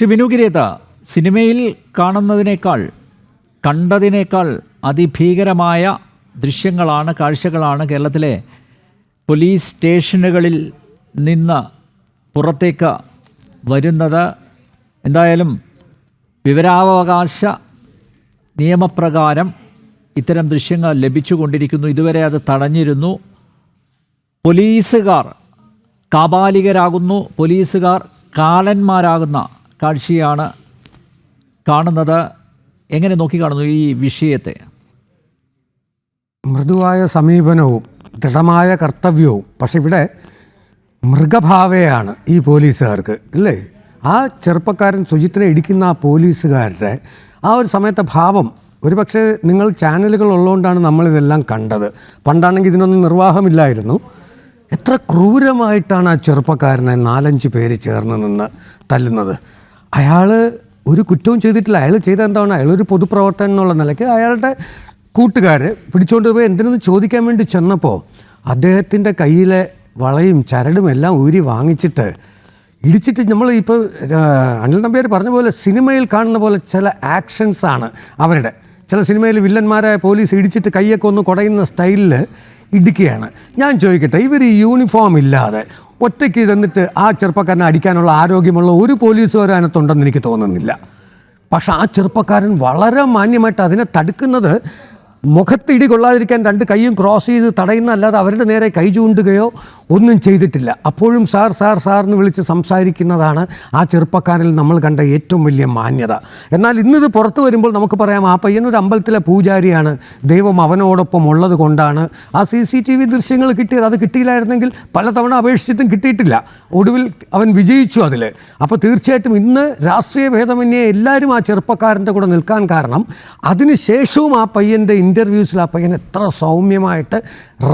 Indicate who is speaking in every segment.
Speaker 1: ശ്രീ വിനുഗിരേത സിനിമയിൽ കാണുന്നതിനേക്കാൾ കണ്ടതിനേക്കാൾ അതിഭീകരമായ ദൃശ്യങ്ങളാണ് കാഴ്ചകളാണ് കേരളത്തിലെ പോലീസ് സ്റ്റേഷനുകളിൽ നിന്ന് പുറത്തേക്ക് വരുന്നത്. എന്തായാലും വിവരാവകാശ നിയമപ്രകാരം ഇത്തരം ദൃശ്യങ്ങൾ ലഭിച്ചുകൊണ്ടിരിക്കുന്നു. ഇതുവരെ അത് തടഞ്ഞിരുന്നു. പോലീസുകാർ കാപാലികരാകുന്നു. പോലീസുകാർ കാലന്മാരാകുന്ന കാഴ്ചയാണ് കാണുന്നത്. എങ്ങനെ നോക്കിക്കാണുന്നു ഈ വിഷയത്തെ?
Speaker 2: മൃദുവായ സമീപനവും ദൃഢമായ കർത്തവ്യവും. പക്ഷെ ഇവിടെ മൃഗഭാവയാണ് ഈ പോലീസുകാർക്ക് അല്ലേ ആ ചെറുപ്പക്കാരൻ സുജിത്തിനെ ഇടിക്കുന്ന ആ പോലീസുകാരുടെ ആ ഒരു സമയത്തെ ഭാവം. ഒരുപക്ഷെ നിങ്ങൾ ചാനലുകൾ ഉള്ളതുകൊണ്ടാണ് നമ്മളിതെല്ലാം കണ്ടത്. പണ്ടാണെങ്കിൽ ഇതിനൊന്നും നിർവാഹമില്ലായിരുന്നു. എത്ര ക്രൂരമായിട്ടാണ് ആ ചെറുപ്പക്കാരനെ നാലഞ്ച് പേര് ചേർന്ന് നിന്ന് തല്ലുന്നത്. അയാൾ ഒരു കുറ്റവും ചെയ്തിട്ടില്ല. അയാൾ ചെയ്ത എന്താണ് അയാളൊരു പൊതുപ്രവർത്തകൻ എന്നുള്ള നിലയ്ക്ക് അയാളുടെ കൂട്ടുകാർ പിടിച്ചുകൊണ്ട് പോയി എന്തിനെന്ന് ചോദിക്കാൻ വേണ്ടി ചെന്നപ്പോൾ അദ്ദേഹത്തിന്റെ കയ്യിലെ വളയും ചരടും എല്ലാം ഊരി വാങ്ങിച്ചിട്ട് ഇടിച്ചിട്ട് നമ്മൾ ഇപ്പോൾ അനിൽ നമ്പ്യാർ പറഞ്ഞ പോലെ സിനിമയിൽ കാണുന്ന പോലെ ചില ആക്ഷൻസാണ് അവരുടെ. ചില സിനിമയിൽ വില്ലന്മാരായ പോലീസ് ഇടിച്ചിട്ട് കൈയൊക്കെ ഒന്ന് കുടയുന്ന സ്റ്റൈലിൽ ഇടിക്കുകയാണ്. ഞാൻ ചോദിക്കട്ടെ ഇവർ യൂണിഫോം ഇല്ലാതെ ഒറ്റയ്ക്ക് ചെന്നിട്ട് ആ ചെറുപ്പക്കാരനെ അടിക്കാനുള്ള ആരോഗ്യമുള്ള ഒരു പോലീസുകാരും അതിനകത്തുണ്ടെന്ന് എനിക്ക് തോന്നുന്നില്ല. പക്ഷെ ആ ചെറുപ്പക്കാരൻ വളരെ മാന്യമായിട്ട് അതിനെ തടുക്കുന്നത് മുഖത്ത് ഇടി കൊള്ളാതിരിക്കാൻ രണ്ട് കൈയും ക്രോസ് ചെയ്ത് തടയുന്നല്ലാതെ അവരുടെ നേരെ കൈ ചൂണ്ടുകയോ ഒന്നും ചെയ്തിട്ടില്ല. അപ്പോഴും സാർ സാർ സാർ എന്ന് വിളിച്ച് സംസാരിക്കുന്നതാണ് ആ ചെറുപ്പക്കാരിൽ നമ്മൾ കണ്ട ഏറ്റവും വലിയ മാന്യത. എന്നാൽ ഇന്നിത് പുറത്തു വരുമ്പോൾ നമുക്ക് പറയാം ആ പയ്യൻ ഒരു അമ്പലത്തിലെ പൂജാരിയാണ്. ദൈവം അവനോടൊപ്പം ഉള്ളത് കൊണ്ടാണ് ആ സി സി ടി വി ദൃശ്യങ്ങൾ കിട്ടിയത്. അത് കിട്ടിയില്ലായിരുന്നെങ്കിൽ പലതവണ അപേക്ഷിച്ചിട്ടും കിട്ടിയിട്ടില്ല. ഒടുവിൽ അവൻ വിജയിച്ചു അതിൽ അപ്പോൾ തീർച്ചയായിട്ടും ഇന്ന് രാഷ്ട്രീയ ഭേദമന്യേ എല്ലാവരും ആ ചെറുപ്പക്കാരന്റെ കൂടെ നിൽക്കാൻ കാരണം അതിനുശേഷവും ആ പയ്യന്റെ ഇന്റർവ്യൂസിൽ ആ പയ്യൻ എത്ര സൗമ്യമായിട്ട്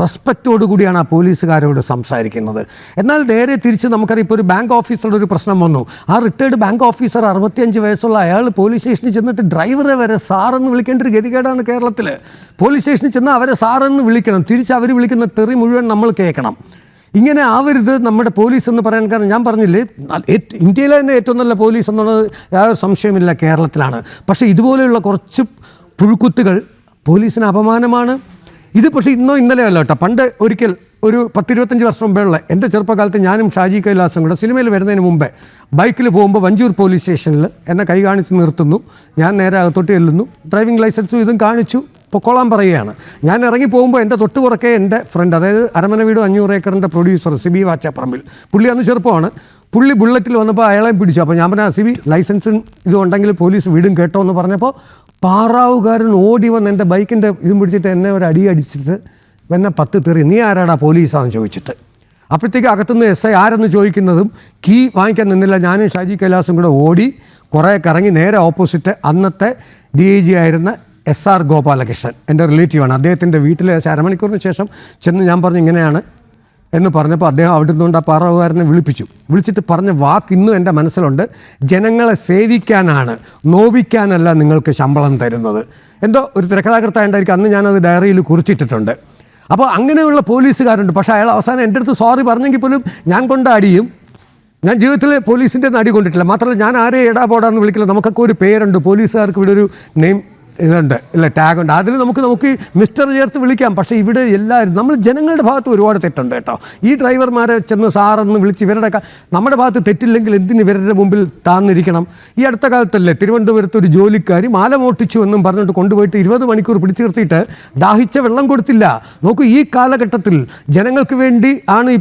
Speaker 2: റെസ്പെക്റ്റോടു കൂടിയാണ് ആ പോലീസുകാരോട് സംസാരിക്കുന്നത്. എന്നാൽ നേരെ തിരിച്ച് നമുക്കറിയാം ഇപ്പോൾ ഒരു ബാങ്ക് ഓഫീസറുടെ ഒരു പ്രശ്നം വന്നു. ആ റിട്ടയർഡ് ബാങ്ക് ഓഫീസർ അറുപത്തിയഞ്ച് വയസ്സുള്ള അയാൾ പോലീസ് സ്റ്റേഷനിൽ ചെന്നിട്ട് ഡ്രൈവറെ വരെ സാറെന്ന് വിളിക്കേണ്ട ഒരു ഗതികേടാണ് കേരളത്തിൽ പോലീസ് സ്റ്റേഷനിൽ ചെന്നാൽ അവരെ സാറെന്ന് വിളിക്കണം. തിരിച്ച് അവർ വിളിക്കുന്ന തെറി മുഴുവൻ നമ്മൾ കേൾക്കണം. ഇങ്ങനെ ആവരുത് നമ്മുടെ പോലീസ് എന്ന് പറയാൻ കാരണം ഞാൻ പറഞ്ഞില്ലേ ഇന്ത്യയിലെ തന്നെ ഏറ്റവും നല്ല പോലീസ് എന്നുള്ളത് യാതൊരു സംശയമില്ല കേരളത്തിലാണ്. പക്ഷേ ഇതുപോലെയുള്ള കുറച്ച് പുഴുക്കുത്തുകൾ പോലീസിന് അപമാനമാണ്. ഇത് പക്ഷേ ഇന്നോ ഇന്നലെയോ അല്ല കേട്ടോ. പണ്ട് ഒരിക്കൽ ഒരു പത്തിരുപത്തഞ്ച് വർഷം മുമ്പേയുള്ള എന്റെ ചെറുപ്പകാലത്ത് ഞാനും ഷാജി കൈലാസും കൂടെ സിനിമയിൽ വരുന്നതിന് മുമ്പേ ബൈക്കിൽ പോകുമ്പോൾ വഞ്ചൂർ പോലീസ് സ്റ്റേഷനിൽ എന്നെ കൈ കാണിച്ച് നിർത്തുന്നു. ഞാൻ നേരെ അകത്തോട്ട് ചെല്ലുന്നു. ഡ്രൈവിംഗ് ലൈസൻസും ഇതും കാണിച്ചു. പൊക്കോളാൻ പറയുകയാണ്. ഞാൻ ഇറങ്ങി പോകുമ്പോൾ എന്റെ തൊട്ട് പുറക്കെ എന്റെ ഫ്രണ്ട് അതായത് അരമന വീട് അഞ്ഞൂറ് ഏക്കറിന്റെ പ്രൊഡ്യൂസർ സിബി വാച്ചാപ്പറമ്പിൽ. പുള്ളി അന്ന് ചെറുപ്പമാണ്. പുള്ളി ബുള്ളറ്റിൽ വന്നപ്പോൾ അയാളെ പിടിച്ചു. അപ്പോൾ ഞാൻ പറഞ്ഞ സിബി ലൈസൻസും ഇതും ഉണ്ടെങ്കിൽ പോലീസ് വീടും കേട്ടോ എന്ന് പറഞ്ഞപ്പോൾ പാറാവുകാരൻ ഓടി വന്ന് എന്റെ ബൈക്കിന്റെ ഇതും പിടിച്ചിട്ട് എന്നെ ഒരു അടി അടിച്ചിട്ട് എന്നെ പത്ത് തെറി നീ ആരാടാ പോലീസാന്ന് ചോദിച്ചിട്ട്? അപ്പോഴത്തേക്ക് അകത്തുനിന്ന് എസ് ഐ ആരെന്ന് ചോദിക്കുന്നതും കീ വാങ്ങിക്കാൻ നിന്നില്ല. ഞാനും ഷാജി കൈലാസും കൂടെ ഓടി കുറേ കറങ്ങി നേരെ ഓപ്പോസിറ്റ് അന്നത്തെ ഡി ഐ ജി ആയിരുന്ന എസ് ആർ ഗോപാലകൃഷ്ണൻ എന്റെ റിലേറ്റീവാണ്. അദ്ദേഹത്തിന്റെ വീട്ടിൽ അരമണിക്കൂറിന് ശേഷം ചെന്ന് ഞാൻ പറഞ്ഞു ഇങ്ങനെയാണ് എന്ന് പറഞ്ഞപ്പോൾ അദ്ദേഹം അവിടെ നിന്നുകൊണ്ട് ആ പാറവുകാരനെ വിളിപ്പിച്ചു. വിളിച്ചിട്ട് പറഞ്ഞ വാക്ക് ഇന്നും എന്റെ മനസ്സിലുണ്ട്. ജനങ്ങളെ സേവിക്കാനാണ് നോവിക്കാനല്ല നിങ്ങൾക്ക് ശമ്പളം തരുന്നത്. എന്തോ ഒരു തിരക്കഥാകൃത്തായിട്ടായിരിക്കും. അന്ന് ഞാനത് ഡയറിയിൽ കുറിച്ചിട്ടിട്ടുണ്ട്. അപ്പോൾ അങ്ങനെയുള്ള പോലീസുകാരുണ്ട്. പക്ഷേ അയാൾ അവസാനം എന്റെ അടുത്ത് സോറി പറഞ്ഞെങ്കിൽ പോലും ഞാൻ കൊണ്ട അടിയും. ഞാൻ ജീവിതത്തിൽ പോലീസിന്റെ നടി കൊണ്ടിട്ടില്ല. മാത്രമല്ല ഞാൻ ആരെയും ഇടാപോടാന്ന് വിളിക്കില്ല. നമുക്കൊക്കെ ഒരു പേരുണ്ട്. പോലീസുകാർക്ക് ഇവിടെ ഒരു നെയിം ഇതുണ്ട്. ഇല്ല ടാഗ് ഉണ്ട്. അതിൽ നമുക്ക് നമുക്ക് മിസ്റ്റർ ചേർത്ത് വിളിക്കാം. പക്ഷേ ഇവിടെ എല്ലാവരും നമ്മൾ ജനങ്ങളുടെ ഭാഗത്ത് ഒരുപാട് തെറ്റുണ്ട് കേട്ടോ. ഈ ഡ്രൈവർമാരെ ചെന്ന് സാറെന്ന് വിളിച്ച് ഇവരുടെ നമ്മുടെ ഭാഗത്ത് തെറ്റില്ലെങ്കിൽ എന്തിന് ഇവരുടെ മുമ്പിൽ താന്നിരിക്കണം? ഈ അടുത്ത കാലത്തല്ലേ തിരുവനന്തപുരത്ത് ഒരു ജോലിക്കാരി മാല മോട്ടിച്ചു എന്നും പറഞ്ഞിട്ട് കൊണ്ടുപോയിട്ട് ഇരുപത് മണിക്കൂർ പിടിച്ചു നിർത്തിയിട്ട് ദാഹിച്ച വെള്ളം കൊടുത്തില്ല. നോക്കൂ ഈ കാലഘട്ടത്തിൽ ജനങ്ങൾക്ക് വേണ്ടി ആണ് ഈ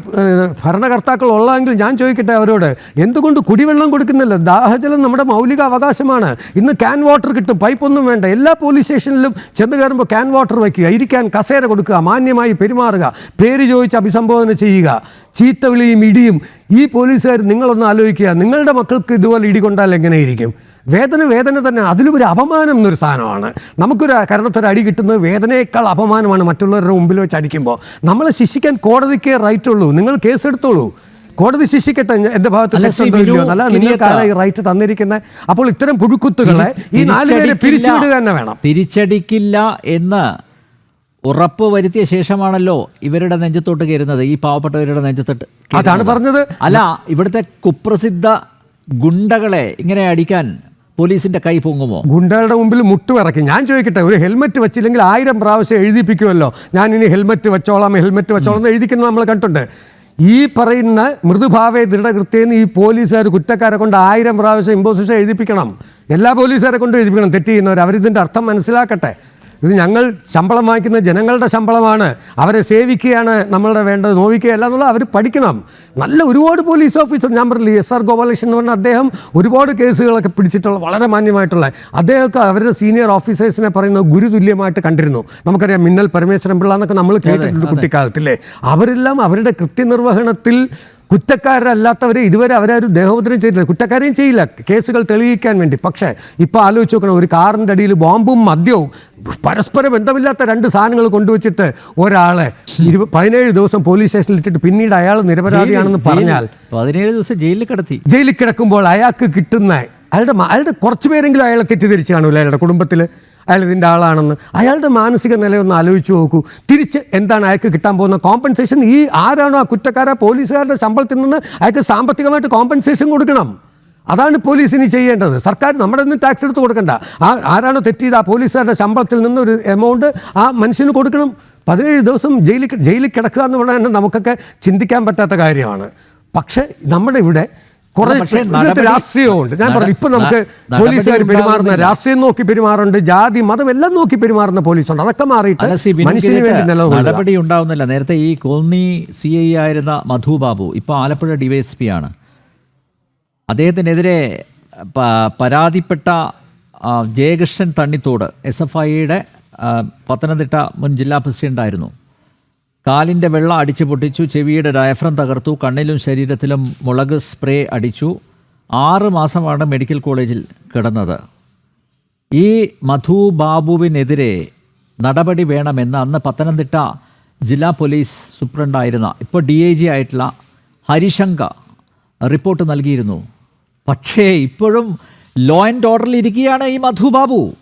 Speaker 2: ഭരണകർത്താക്കൾ ഉള്ളതെങ്കിൽ ഞാൻ ചോദിക്കട്ടെ അവരോട് എന്തുകൊണ്ട് കുടിവെള്ളം കൊടുക്കുന്നില്ല? ദാഹജലം നമ്മുടെ മൗലിക അവകാശമാണ് ഇന്ന് ക്യാൻ വാട്ടർ കിട്ടും പൈപ്പൊന്നും വേണ്ട എല്ലാ പോലീസ് സ്റ്റേഷനിലും ചെന്ന് കയറുമ്പോൾ ക്യാൻ വാട്ടർ വയ്ക്കുക ഇരിക്കാൻ കസേര കൊടുക്കുക മാന്യമായി പെരുമാറുക പേര് ചോദിച്ച് അഭിസംബോധന ചെയ്യുക ചീത്തവിളിയും ഇടിയും ഈ പോലീസുകാർ നിങ്ങളൊന്ന് ആലോചിക്കുക നിങ്ങളുടെ മക്കൾക്ക് ഇതുപോലെ ഇടി കൊണ്ടാൽ എങ്ങനെയിരിക്കും? വേദന വേദന തന്നെ അതിലുപരി അപമാനം എന്നൊരു സാധനമാണ്. നമുക്കൊരു കാരണത്തൊരു അടി കിട്ടുന്നത് വേദനയേക്കാൾ അപമാനമാണ് മറ്റുള്ളവരുടെ മുമ്പിൽ വെച്ച് അടിക്കുമ്പോൾ. നമ്മളെ ശിക്ഷിക്കാൻ കോടതിക്കേ റൈറ്റ് ഉള്ളൂ. നിങ്ങൾ കേസെടുത്തോളൂ കോടതി ശിക്ഷിക്കട്ടെ എന്റെ ഭാഗത്ത്
Speaker 1: അല്ല,
Speaker 2: തെറ്റുണ്ടോ. നിങ്ങൾക്കാരാ ഈ റൈറ്റ് തന്നിരിക്കുന്നത് അപ്പോൾ ഇത്തരം പുഴുക്കുത്തുകളെ ഈ നാല് പേരെ പിരിച്ചുവിടുക തന്നെ വേണം.
Speaker 1: തിരിച്ചടിക്കില്ല എന്ന് ഉറപ്പ് വരുത്തിയ ശേഷമാണല്ലോ ഇവരുടെ നെഞ്ചത്തോട്ട് കയറുന്നത് ഈ പാവപ്പെട്ടവരുടെ നെഞ്ചത്തോട്ട്
Speaker 2: അതാണ് പറഞ്ഞത്.
Speaker 1: അല്ല ഇവിടുത്തെ കുപ്രസിദ്ധ ഗുണ്ടകളെ ഇങ്ങനെ അടിക്കാൻ പോലീസിന്റെ കൈ പൊങ്ങുമോ?
Speaker 2: ഗുണ്ടകളുടെ മുമ്പിൽ മുട്ടുവിറക്കി ഞാൻ ചോദിക്കട്ടെ ഒരു ഹെൽമെറ്റ് വെച്ചില്ലെങ്കിൽ ആയിരം പ്രാവശ്യം എഴുതിപ്പിക്കുമല്ലോ. ഞാൻ ഇനി ഹെൽമെറ്റ് വെച്ചോളാം ഹെൽമെറ്റ് വെച്ചോളാം എന്ന് എഴുതിക്കുന്നത് നമ്മൾ കണ്ടിട്ടുണ്ട്. ഈ പറയുന്ന മൃദുഭാവേ ദൃഢകൃത്യെന്ന് ഈ പോലീസുകാർ കുറ്റക്കാരെ കൊണ്ട് ആയിരം പ്രാവശ്യം ഇമ്പോസിഷൻ എഴുതിപ്പിക്കണം. എല്ലാ പോലീസുകാരെ കൊണ്ട് എഴുതിപ്പിക്കണം. തെറ്റ് ചെയ്യുന്നവർ അവരിതിന്റെ അർത്ഥം മനസ്സിലാക്കട്ടെ. ഇത് ഞങ്ങൾ ശമ്പളം വാങ്ങിക്കുന്ന ജനങ്ങളുടെ ശമ്പളമാണ്. അവരെ സേവിക്കുകയാണ് നമ്മളുടെ വേണ്ടത് നോവിക്കുകയല്ല എന്നുള്ളത് അവർ പഠിക്കണം. നല്ല ഒരുപാട് പോലീസ് ഓഫീസർ ഞാൻ പറഞ്ഞില്ല എസ് ആർ ഗോപാലകൃഷ്ണൻ എന്ന് പറഞ്ഞ അദ്ദേഹം ഒരുപാട് കേസുകളൊക്കെ പിടിച്ചിട്ടുള്ള വളരെ മാന്യമായിട്ടുള്ള അദ്ദേഹമൊക്കെ അവരുടെ സീനിയർ ഓഫീസേഴ്സിനെ പറയുന്നത് ഗുരുതുല്യമായിട്ട് കണ്ടിരുന്നു. നമുക്കറിയാം മിന്നൽ പരമേശ്വരൻ പിള്ള എന്നൊക്കെ നമ്മൾ കേട്ടിട്ടുണ്ട് കുട്ടിക്കാലത്തില്ലേ അവരെല്ലാം അവരുടെ കൃത്യനിർവഹണത്തിൽ കുറ്റക്കാരല്ലാത്തവരെ ഇതുവരെ അവരാരും ദേഹോപദ്രം ചെയ്തിട്ടില്ല. കുറ്റക്കാരെയും ചെയ്യില്ല. കേസുകൾ തെളിയിക്കാൻ വേണ്ടി. പക്ഷേ ഇപ്പോൾ ആലോചിച്ച് നോക്കണം. ഒരു കാറിന്റെ അടിയിൽ ബോംബും മദ്യവും പരസ്പര ബന്ധമില്ലാത്ത രണ്ട് സാധനങ്ങൾ കൊണ്ടുവച്ചിട്ട് ഒരാളെ ഇരു പതിനേഴ് ദിവസം പോലീസ് സ്റ്റേഷനിൽ ഇട്ടിട്ട് പിന്നീട് അയാൾ നിരപരാധിയാണെന്ന് പറഞ്ഞാൽ
Speaker 1: പതിനേഴ് ദിവസം ജയിലിൽ കിടത്തി.
Speaker 2: ജയിലിൽ കിടക്കുമ്പോൾ അയാൾക്ക് കിട്ടുന്ന അയാളുടെ അയാളുടെ കുറച്ച് പേരെങ്കിലും അയാളെ തെറ്റിദ്ധരിച്ച് കാണൂല അയാളുടെ കുടുംബത്തിൽ അയാൾ ഇതിന്റെ ആളാണെന്ന്. അയാളുടെ മാനസിക നിലയൊന്ന് ആലോചിച്ച് നോക്കൂ. തിരിച്ച് എന്താണ് അയാൾക്ക് കിട്ടാൻ പോകുന്ന കോമ്പൻസേഷൻ ഈ ആരാണോ ആ കുറ്റക്കാരെ പോലീസുകാരുടെ ശമ്പളത്തിൽ നിന്ന് അയാൾക്ക് സാമ്പത്തികമായിട്ട് കോമ്പൻസേഷൻ കൊടുക്കണം. അതാണ് പോലീസിന് ചെയ്യേണ്ടത്. സർക്കാർ നമ്മുടെ നിന്ന് ടാക്സ് എടുത്ത് കൊടുക്കണ്ട. ആ ആരാണോ തെറ്റ് ചെയ്ത് ആ പോലീസുകാരുടെ ശമ്പളത്തിൽ നിന്ന് ഒരു എമൗണ്ട് ആ മനുഷ്യന് കൊടുക്കണം. പതിനേഴ് ദിവസം ജയിലിൽ ജയിലിൽ കിടക്കുക എന്ന് പറഞ്ഞാൽ നമുക്കൊക്കെ ചിന്തിക്കാൻ പറ്റാത്ത കാര്യമാണ്. പക്ഷേ നമ്മുടെ ഇവിടെ കുറെ
Speaker 1: പക്ഷേ
Speaker 2: ഇതിനകത്ത് രാഷ്ട്രീയമുണ്ട്. ഞാൻ പറഞ്ഞു ഇപ്പൊ നമുക്ക് പോലീസുകാർ പെരുമാറുന്ന. രാഷ്ട്രീയം നോക്കി പെരുമാറുണ്ട് ജാതി മതം എല്ലാം നോക്കി പെരുമാറുന്ന പോലീസുണ്ട്. അതൊക്കെ മാറിയിട്ട് മനുഷ്യന് വേണ്ടി
Speaker 1: നടപടി ഉണ്ടാവുന്നില്ല. നേരത്തെ ഈ കോന്നി സി ഐ ആയിരുന്ന മധു ബാബു ഇപ്പൊ ആലപ്പുഴ ഡിവൈഎസ്പി ആണ്. അദ്ദേഹത്തിനെതിരെ പരാതിപ്പെട്ട ജയകൃഷ്ണൻ തണ്ണിത്തോട് എസ് എഫ് ഐയുടെ പത്തനംതിട്ട മുൻ ജില്ലാ പ്രസിഡന്റായിരുന്നു. കാലിന്റെ വെള്ളം അടിച്ചു പൊട്ടിച്ചു ചെവിയുടെ ഡയഫ്രം തകർത്തു കണ്ണിലും ശരീരത്തിലും മുളക് സ്പ്രേ അടിച്ചു. ആറ് മാസമാണ് മെഡിക്കൽ കോളേജിൽ കിടന്നത്. ഈ മധു ബാബുവിനെതിരെ നടപടി വേണമെന്ന് അന്ന് പത്തനംതിട്ട ജില്ലാ പോലീസ് സൂപ്രണ്ടായിരുന്ന ഇപ്പോൾ ഡി ഐ ജി ആയിട്ടുള്ള ഹരിശങ്ക റിപ്പോർട്ട് നൽകിയിരുന്നു. പക്ഷേ ഇപ്പോഴും ലോ ആൻഡ് ഓർഡറിൽ ഇരിക്കുകയാണ് ഈ മധു ബാബു.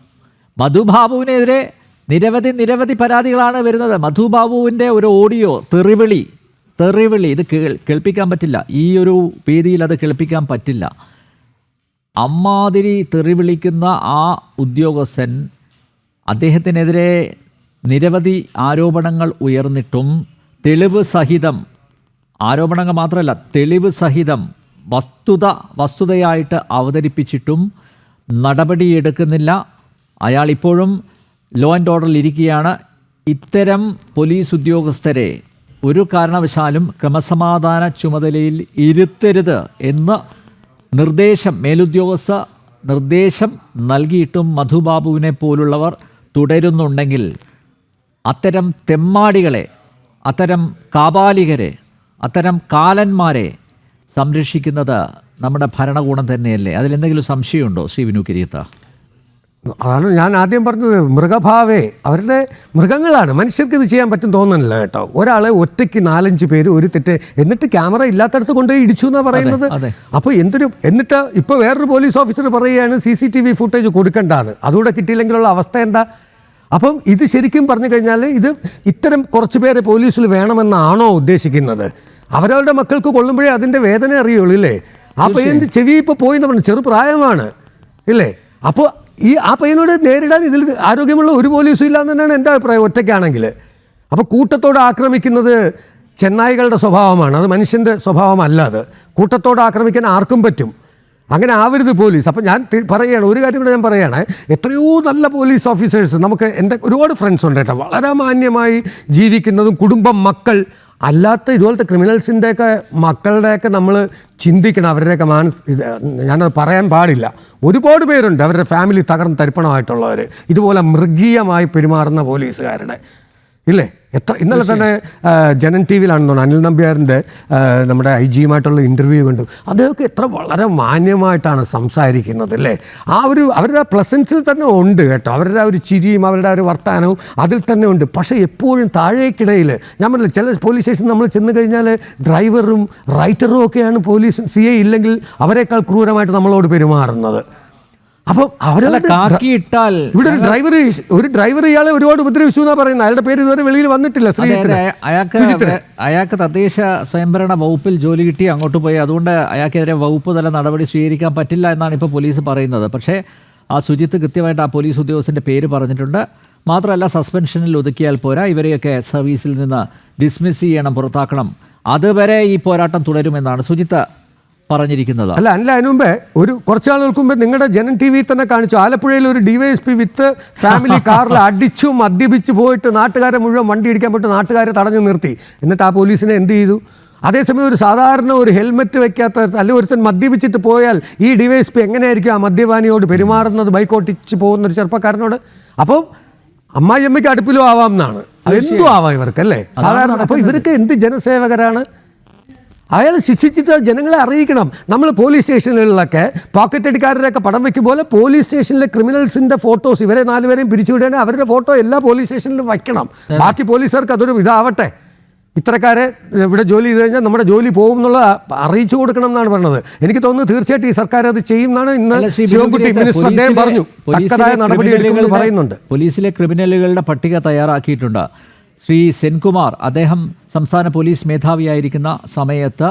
Speaker 1: മധു ബാബുവിനെതിരെ നിരവധി നിരവധി പരാതികളാണ് വരുന്നത്. മധുബാബുവിന്റെ ഒരു ഓഡിയോ തെറിവിളി തെറിവിളി ഇത് കേൾ- കേൾപ്പിക്കാൻ പറ്റില്ല. ഈ ഒരു വേദിയിൽ അത് കേൾപ്പിക്കാൻ പറ്റില്ല. അമ്മാതിരി തെറിവിളിക്കുന്ന ആ ഉദ്യോഗസ്ഥൻ അദ്ദേഹത്തിനെതിരെ നിരവധി ആരോപണങ്ങൾ ഉയർന്നിട്ടും തെളിവ് സഹിതം ആരോപണങ്ങൾ മാത്രമല്ല തെളിവ് സഹിതം വസ്തുത വസ്തുതയായിട്ട് അവതരിപ്പിച്ചിട്ടും നടപടിയെടുക്കുന്നില്ല. അയാൾ ഇപ്പോഴും ലോ ആൻഡ് ഓർഡറിൽ ഇരിക്കുകയാണ്. ഇത്തരം പോലീസ് ഉദ്യോഗസ്ഥരെ ഒരു കാരണവശാലും ക്രമസമാധാന ചുമതലയിൽ ഇരുത്തരുത് എന്ന് നിർദ്ദേശം മേലുദ്യോഗസ്ഥ നിർദ്ദേശം നൽകിയിട്ടും മധുബാബുവിനെ പോലുള്ളവർ തുടരുന്നുണ്ടെങ്കിൽ അത്തരം തെമ്മാടികളെ അത്തരം കാപാലികരെ അത്തരം കാലന്മാരെ സംരക്ഷിക്കുന്നത് നമ്മുടെ ഭരണകൂടം തന്നെയല്ലേ? അതിലെന്തെങ്കിലും സംശയമുണ്ടോ? ശ്രീ വിനു കിരീത്ത.
Speaker 2: അതാണ് ഞാൻ ആദ്യം പറഞ്ഞത് മൃഗഭാവേ അവരുടെ മൃഗങ്ങളാണ്. മനുഷ്യർക്ക് ഇത് ചെയ്യാൻ പറ്റും തോന്നുന്നില്ല കേട്ടോ. ഒരാളെ ഒറ്റയ്ക്ക് നാലഞ്ച് പേര് ഒരു തെറ്റ് എന്നിട്ട് ക്യാമറ ഇല്ലാത്തടത്ത് കൊണ്ടുപോയി ഇടിച്ചു എന്നാണ് പറയുന്നത്? അപ്പോൾ എന്തൊരു എന്നിട്ട് ഇപ്പോൾ വേറൊരു പോലീസ് ഓഫീസർ പറയുകയാണ് C C T V footage കൊടുക്കേണ്ടതാണ് അതുകൂടെ കിട്ടിയില്ലെങ്കിലുള്ള അവസ്ഥ എന്താ? അപ്പം ഇത് ശരിക്കും പറഞ്ഞു കഴിഞ്ഞാൽ ഇത് ഇത്തരം കുറച്ച് പേരെ പോലീസിൽ വേണമെന്നാണോ ഉദ്ദേശിക്കുന്നത്? അവരവരുടെ മക്കൾക്ക് കൊള്ളുമ്പോഴേ അതിന്റെ വേദന അറിയുള്ളൂ ഇല്ലേ? ആ പയ്യന്റെ ചെവി ഇപ്പോൾ പോയി എന്ന് പറഞ്ഞു ചെറുപ്രായമാണ് ഇല്ലേ? അപ്പോൾ ഈ ആ പയ്യനോട് നേരിടാൻ ഇതിൽ ആരോഗ്യമുള്ള ഒരു പോലീസും ഇല്ല എന്ന് തന്നെയാണ് എന്റെ അഭിപ്രായം ഒറ്റയ്ക്കാണെങ്കിൽ. അപ്പോൾ കൂട്ടത്തോട് ആക്രമിക്കുന്നത് ചെന്നായികളുടെ സ്വഭാവമാണ്. അത് മനുഷ്യന്റെ സ്വഭാവമല്ല അത്. കൂട്ടത്തോട് ആക്രമിക്കാൻ ആർക്കും പറ്റും. അങ്ങനെ ആവരുത് പോലീസ്. അപ്പം ഞാൻ പറയുകയാണ് ഒരു കാര്യം കൂടെ ഞാൻ പറയുകയാണ്. എത്രയോ നല്ല പോലീസ് ഓഫീസേഴ്സ് നമുക്ക് എന്റെ ഒരുപാട് ഫ്രണ്ട്സ് ഉണ്ട് കേട്ടോ. വളരെ മാന്യമായി ജീവിക്കുന്നതും കുടുംബം മക്കൾ അല്ലാത്ത ഇതുപോലത്തെ ക്രിമിനൽസിന്റെയൊക്കെ മക്കളുടെയൊക്കെ നമ്മൾ ചിന്തിക്കണം അവരുടെയൊക്കെ മാനസ് ഇത് ഞാനത് പറയാൻ പാടില്ല. ഒരുപാട് പേരുണ്ട് അവരുടെ ഫാമിലി തകർന്ന് തരിപ്പണമായിട്ടുള്ളവർ ഇതുപോലെ മൃഗീയമായി പെരുമാറുന്ന പോലീസുകാരുടെ. ഇല്ലേ? എത്ര ഇന്നലെ തന്നെ ജനൻ ടി വിയിലാണെന്ന് തോന്നുന്നു. അനിൽ നമ്പ്യാറിന്റെ നമ്മുടെ ഐ ജിയുമായിട്ടുള്ള ഇന്റർവ്യൂ കണ്ടു. അദ്ദേഹമൊക്കെ എത്ര വളരെ മാന്യമായിട്ടാണ് സംസാരിക്കുന്നത് അല്ലേ? ആ ഒരു അവരുടെ പ്ലസൻസിൽ തന്നെ ഉണ്ട് കേട്ടോ. അവരുടെ ആ ഒരു ചിരിയും അവരുടെ ആ ഒരു വർത്തമാനവും അതിൽ തന്നെ ഉണ്ട്. പക്ഷേ എപ്പോഴും താഴേക്കിടയിൽ ഞാൻ പറഞ്ഞില്ല ചില പോലീസ് സ്റ്റേഷൻ നമ്മൾ ചെന്ന് കഴിഞ്ഞാൽ ഡ്രൈവറും റൈറ്ററും ഒക്കെയാണ് പോലീസ് സി ഇല്ലെങ്കിൽ അവരെക്കാൾ ക്രൂരമായിട്ട് നമ്മളോട് പെരുമാറുന്നത്. അപ്പം അവരല്ല
Speaker 1: കാക്കി ഇട്ടാൽ
Speaker 2: ഇവിടെ ഒരു ഡ്രൈവർ ഒരു ഡ്രൈവർ ഇയാളെ ഒരുപാട് ഉപദ്രവിച്ചു എന്നാ പറയുന്നത്. അയാളുടെ പേര് ഇതുവരെ വെളിയിൽ വന്നിട്ടില്ല
Speaker 1: അയാൾക്ക് അയാൾക്ക് തദ്ദേശ സ്വയംഭരണ വകുപ്പിൽ ജോലി കിട്ടി അങ്ങോട്ട് പോയി. അതുകൊണ്ട് അയാൾക്കെതിരെ വകുപ്പ് തല നടപടി സ്വീകരിക്കാൻ പറ്റില്ല എന്നാണ് ഇപ്പോൾ പോലീസ് പറയുന്നത്. പക്ഷേ ആ സുജിത്ത് കൃത്യമായിട്ട് ആ പോലീസ് ഉദ്യോഗസ്ഥന്റെ പേര് പറഞ്ഞിട്ടുണ്ട്. മാത്രമല്ല സസ്പെൻഷനിൽ ഒതുക്കിയാൽ പോരാ. ഇവരെയൊക്കെ സർവീസിൽ നിന്ന് ഡിസ്മിസ് ചെയ്യണം പുറത്താക്കണം. അതുവരെ ഈ പോരാട്ടം തുടരുമെന്നാണ് സുജിത്ത് പറഞ്ഞിരിക്കുന്നത്
Speaker 2: അല്ല അല്ല അതിനു മുമ്പേ ഒരു കുറച്ച് നാളുകൾക്ക് മുമ്പേ നിങ്ങളുടെ ജനൻ ടി വി തന്നെ കാണിച്ചു. ആലപ്പുഴയിൽ ഒരു ഡിവൈഎസ്പി വിത്ത് ഫാമിലി കാറിൽ അടിച്ചു മദ്യപിച്ച് പോയിട്ട് നാട്ടുകാരെ മുഴുവൻ വണ്ടി ഇടിക്കാൻ പോയിട്ട് നാട്ടുകാരെ തടഞ്ഞു നിർത്തി. എന്നിട്ട് ആ പോലീസിനെ എന്ത് ചെയ്തു? അതേസമയം ഒരു സാധാരണ ഒരു ഹെൽമെറ്റ് വെക്കാത്ത അല്ലെങ്കിൽ ഒരുത്തൻ മദ്യപിച്ചിട്ട് പോയാൽ ഈ ഡിവൈഎസ്പി എങ്ങനെയായിരിക്കും ആ മദ്യപാനിയോട് പെരുമാറുന്നത്? ബൈക്കോട്ടിച്ച് പോകുന്ന ഒരു ചെറുപ്പക്കാരനോട്. അപ്പോൾ അമ്മായിയമ്മയ്ക്ക് അടുപ്പിലും ആവാം എന്നാണ്. എന്തും ആവാം ഇവർക്ക് അല്ലേ? സാധാരണ അപ്പോൾ ഇവർക്ക് എന്ത് ജനസേവകരാണ്? അയാൾ ശിക്ഷിച്ചിട്ട് ജനങ്ങളെ അറിയിക്കണം. നമ്മൾ പോലീസ് സ്റ്റേഷനുകളിലൊക്കെ പോക്കറ്റ് അടിക്കാരുടെയൊക്കെ പടം വയ്ക്കും പോലെ പോലീസ് സ്റ്റേഷനിലെ ക്രിമിനൽസിന്റെ ഫോട്ടോസ് ഇവരെ നാലുപേരെയും പിരിച്ചുവിടുകയാണെങ്കിൽ അവരുടെ ഫോട്ടോ എല്ലാ പോലീസ് സ്റ്റേഷനിലും വയ്ക്കണം. ബാക്കി പോലീസുകാർക്ക് അതൊരു ഇതാവട്ടെ. ഇത്രക്കാരെ ഇവിടെ ജോലി ചെയ്ത് കഴിഞ്ഞാൽ നമ്മുടെ ജോലി പോകും എന്നുള്ള അറിയിച്ചു കൊടുക്കണം എന്നാണ് പറഞ്ഞത്. എനിക്ക് തോന്നുന്നു തീർച്ചയായിട്ടും ഈ സർക്കാർ അത് ചെയ്യും എന്നാണ് ഇന്ന് ശിവൻകുട്ടി മിനിസ്റ്റർ അദ്ദേഹം പറഞ്ഞു. തക്കതായ നടപടി എടുക്കുമെന്ന് പറയുന്നുണ്ട്.
Speaker 1: പോലീസിലെ ക്രിമിനലുകളുടെ പട്ടിക തയ്യാറാക്കിയിട്ടുണ്ട്. ശ്രീ സെൻകുമാർ അദ്ദേഹം സംസ്ഥാന പോലീസ് മേധാവിയായിരിക്കുന്ന സമയത്ത്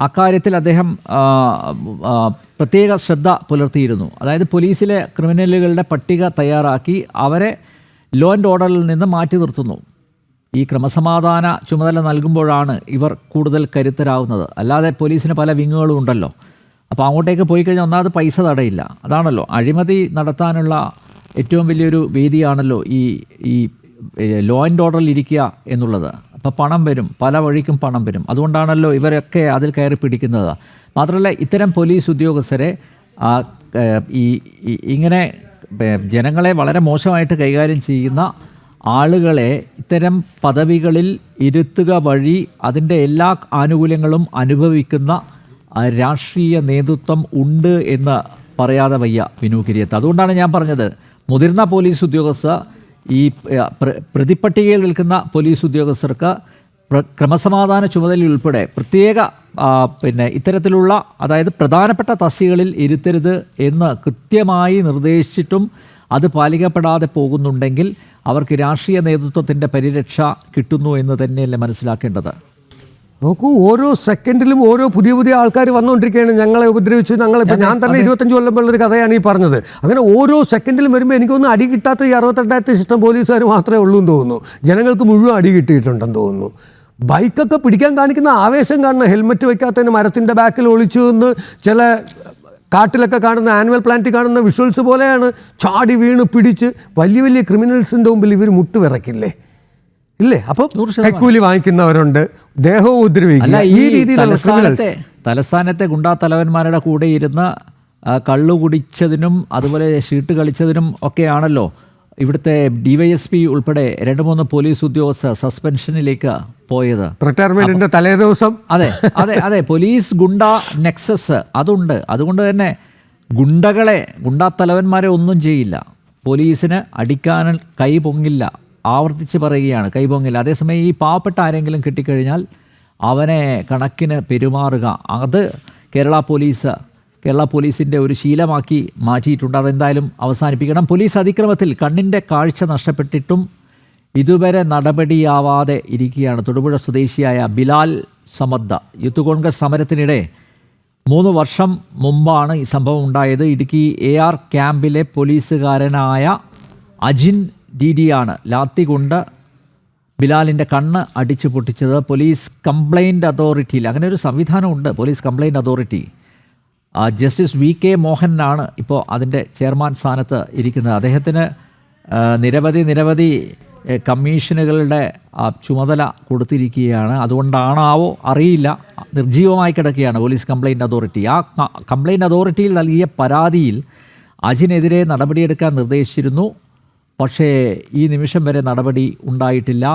Speaker 1: അക്കാര്യത്തിൽ അദ്ദേഹം പ്രത്യേക ശ്രദ്ധ പുലർത്തിയിരുന്നു. അതായത് പോലീസിലെ ക്രിമിനലുകളുടെ പട്ടിക തയ്യാറാക്കി അവരെ ലോ ആൻഡ് ഓർഡറിൽ നിന്ന് മാറ്റി നിർത്തുന്നു. ഈ ക്രമസമാധാന ചുമതല നൽകുമ്പോഴാണ് ഇവർ കൂടുതൽ കരുത്തരാകുന്നത് അല്ലാതെ പോലീസിന് പല വിങ്ങുകളും ഉണ്ടല്ലോ. അപ്പോൾ അങ്ങോട്ടേക്ക് പോയി കഴിഞ്ഞാൽ ഒന്നാമത് പൈസ തടയില്ല. അതാണല്ലോ. അഴിമതി നടത്താനുള്ള ഏറ്റവും വലിയൊരു വേദിയാണല്ലോ ഈ ഈ ലോ ആൻഡ് ഓർഡറിൽ ഇരിക്കുക എന്നുള്ളത്. അപ്പോൾ പണം വരും പല വഴിക്കും പണം വരും. അതുകൊണ്ടാണല്ലോ ഇവരൊക്കെ അതിൽ കയറി പിടിക്കുന്നത്. മാത്രമല്ല ഇത്തരം പോലീസ് ഉദ്യോഗസ്ഥരെ ഈ ഇങ്ങനെ ജനങ്ങളെ വളരെ മോശമായിട്ട് കൈകാര്യം ചെയ്യുന്ന ആളുകളെ ഇത്തരം പദവികളിൽ ഇരുത്തുക വഴി അതിന്റെ എല്ലാ ആനുകൂല്യങ്ങളും അനുഭവിക്കുന്ന രാഷ്ട്രീയ നേതൃത്വം ഉണ്ട് എന്ന് പറയാതെ വയ്യ വിനു കിരിയത്ത്. അതുകൊണ്ടാണ് ഞാൻ പറഞ്ഞത് മുതിർന്ന പോലീസ് ഉദ്യോഗസ്ഥർ ഈ പ്രതിപ്പട്ടികയിൽ നിൽക്കുന്ന പോലീസ് ഉദ്യോഗസ്ഥർക്ക് ക്രമസമാധാന ചുമതലയുൾപ്പെടെ പ്രത്യേക പിന്നെ ഇത്തരത്തിലുള്ള അതായത് പ്രധാനപ്പെട്ട തസ്തികളിൽ ഇരുത്തരുത് എന്ന് കൃത്യമായി നിർദ്ദേശിച്ചിട്ടും അത് പാലിക്കപ്പെടാതെ പോകുന്നുണ്ടെങ്കിൽ അവർക്ക് രാഷ്ട്രീയ നേതൃത്വത്തിന്റെ പരിരക്ഷ കിട്ടുന്നു എന്ന് തന്നെയല്ലേ മനസ്സിലാക്കേണ്ടത്?
Speaker 2: നോക്കൂ ഓരോ സെക്കൻഡിലും ഓരോ പുതിയ പുതിയ ആൾക്കാർ വന്നുകൊണ്ടിരിക്കുകയാണ്. ഞങ്ങളെ ഉപദ്രവിച്ചു ഞങ്ങളിപ്പോൾ ഞാൻ തന്നെ ഇരുപത്തഞ്ച് കൊല്ലം ഉള്ളൊരു കഥയാണ് ഈ പറഞ്ഞത്. അങ്ങനെ ഓരോ സെക്കൻഡിലും വരുമ്പോൾ എനിക്കൊന്നും അടി കിട്ടാത്ത ഈ അറുപത്തെട്ടായിരത്തി ഇഷ്ടം പോലീസുകാർ മാത്രമേ ഉള്ളൂ എന്ന് തോന്നുന്നു. ജനങ്ങൾക്ക് മുഴുവൻ അടി കിട്ടിയിട്ടുണ്ടെന്ന് തോന്നുന്നു. ബൈക്കൊക്കെ പിടിക്കാൻ കാണിക്കുന്ന ആവേശം കാണുന്ന ഹെൽമെറ്റ് വയ്ക്കാത്തതിന് മരത്തിന്റെ ബാക്കിൽ ഒളിച്ചു എന്ന് ചില കാട്ടിലൊക്കെ കാണുന്ന ആനുവൽ പ്ലാന്റിൽ കാണുന്ന വിഷ്വൽസ് പോലെയാണ് ചാടി വീണ് പിടിച്ച് വലിയ വലിയ ക്രിമിനൽസിന്റെ മുമ്പിൽ ഇവർ മുട്ടുവിറക്കില്ലേ? ഇല്ലേ? അപ്പം കൈക്കൂലി വാങ്ങിക്കുന്നവരുണ്ട്. ദേഹവും ഉപദ്രവിക്കില്ല
Speaker 1: ഈ
Speaker 2: രീതിയിലുള്ള
Speaker 1: തലസ്ഥാനത്തെ ഗുണ്ടാ തലവന്മാരുടെ കൂടെ ഇരുന്ന കള്ളു കുടിച്ചതിനും അതുപോലെ ഷീട്ട് കളിച്ചതിനും ഒക്കെയാണല്ലോ ഇവിടുത്തെ ഡിവൈഎസ്പി ഉൾപ്പെടെ രണ്ട് മൂന്ന് പോലീസ് ഉദ്യോഗസ്ഥർ സസ്പെൻഷനിലേക്ക് പോയത്.
Speaker 2: റിട്ടയർമെന്റിന്റെ തലേ ദിവസം.
Speaker 1: അതെ അതെ അതെ. പോലീസ് ഗുണ്ട നെക്സസ് അതുണ്ട്. അതുകൊണ്ട് തന്നെ ഗുണ്ടകളെ ഗുണ്ടാ തലവന്മാരെ ഒന്നും ചെയ്യില്ല. പോലീസിന് അടിക്കാൻ കൈ പൊങ്ങില്ല. ആവർത്തിച്ച് പറയുകയാണ് കൈപൊങ്ങില്ല അതേസമയം ഈ പാവപ്പെട്ട ആരെങ്കിലും കിട്ടിക്കഴിഞ്ഞാൽ അവനെ കണക്കിന് പെരുമാറുക. അത് കേരള പോലീസ് കേരള പോലീസിന്റെ ഒരു ശീലമാക്കി മാറ്റിയിട്ടുണ്ട്. അതെന്തായാലും അവസാനിപ്പിക്കണം. പോലീസ് അതിക്രമത്തിൽ കണ്ണിന്റെ കാഴ്ച നഷ്ടപ്പെട്ടിട്ടും ഇതുവരെ നടപടിയാവാതെ ഇരിക്കുകയാണ് തൊടുപുഴ സ്വദേശിയായ ബിലാൽ സമദ്ദ. യൂത്ത് കോൺഗ്രസ് സമരത്തിനിടെ മൂന്ന് വർഷം മുമ്പാണ് ഈ സംഭവം ഉണ്ടായത്. ഇടുക്കി എ ആർ ക്യാമ്പിലെ പോലീസുകാരനായ അജിൻ ഡി ഡിയാണ് ലാത്തി കൊണ്ട് ബിലാലിന്റെ കണ്ണ് അടിച്ചു പൊട്ടിച്ചത് പോലീസ് കംപ്ലൈന്റ് അതോറിറ്റിയിൽ. അങ്ങനെ ഒരു സംവിധാനമുണ്ട് police complaint authority. Justice V K മോഹനാണ് ഇപ്പോൾ അതിന്റെ ചെയർമാൻ സ്ഥാനത്ത് ഇരിക്കുന്നത്. അദ്ദേഹത്തിന് നിരവധി നിരവധി കമ്മീഷനുകളുടെ ചുമതല കൊടുത്തിരിക്കുകയാണ്. അതുകൊണ്ടാണാവോ അറിയില്ല. നിർജീവമായി കിടക്കുകയാണ് പോലീസ് കംപ്ലൈന്റ് അതോറിറ്റി. ആ കംപ്ലൈന്റ് അതോറിറ്റിയിൽ നൽകിയ പരാതിയിൽ അജിനെതിരെ നടപടിയെടുക്കാൻ നിർദ്ദേശിച്ചിരുന്നു. പക്ഷേ ഈ നിമിഷം വരെ നടപടി ഉണ്ടായിട്ടില്ല.